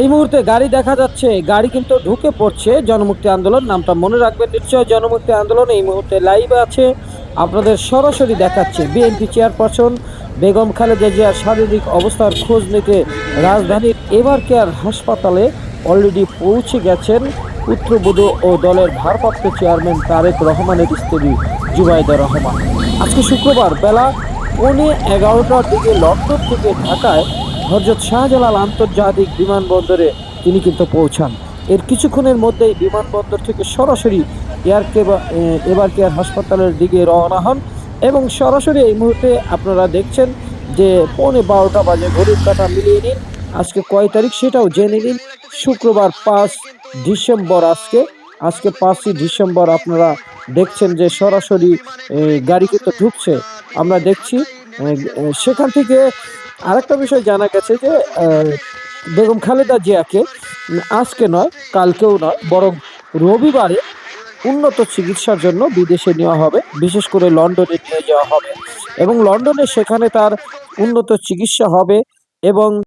এই মুহূর্তে গাড়ি দেখা যাচ্ছে। গাড়ি কিন্তু ঢুকে পড়ছে। জনমুক্তি আন্দোলন নামটা মনে রাখবেন নিশ্চয় জনমুক্তি আন্দোলন এই মুহূর্তে লাইভ আছে। আপনাদের সরাসরি দেখাচ্ছে। বিএনপি চেয়ারপারসন বেগম খালেদা জিয়ার শারীরিক অবস্থার খোঁজ নিতে রাজধানীর এবার কেয়ার হাসপাতালে অলরেডি পৌঁছে গেছেন পুত্রবধূ ও দলের ভারপ্রাপ্ত চেয়ারম্যান তারেক রহমানের স্ত্রী জুবাইদা রহমান। আজকে শুক্রবার বেলা পৌনে এগারোটার দিকে লন্ডন থেকে ঢাকায় হজরত শাহজালাল আন্তর্জাতিক বিমানবন্দরে তিনি কিন্তু পৌঁছান। এর কিছুক্ষণের মধ্যেই বিমানবন্দর থেকে সরাসরি এয়ার এবার কেয়ার হাসপাতালের দিকে রওনা হন এবং সরাসরি এই মুহূর্তে আপনারা দেখছেন যে পৌনে বারোটা বাজে, ঘড়ির কাটা মিলিয়ে নিন। আজকে কয় তারিখ সেটাও জেনে নিন। শুক্রবার পাঁচ ডিসেম্বর আজকে। আজকে পাঁচই ডিসেম্বর আপনারা দেখছেন যে সরাসরি গাড়ি কিন্তু ঢুকছে। আমরা দেখছি সেখান থেকে আরেকটা বিষয় জানা গেছে যে বেগম খালেদা জিয়াকে আজকে নয়, কালকেও নয়, বরং রবিবারে উন্নত চিকিৎসার জন্য বিদেশে নেওয়া হবে, বিশেষ করে লন্ডনে নিয়ে যাওয়া হবে। এবং লন্ডনে সেখানে তার উন্নত চিকিৎসা হবে এবং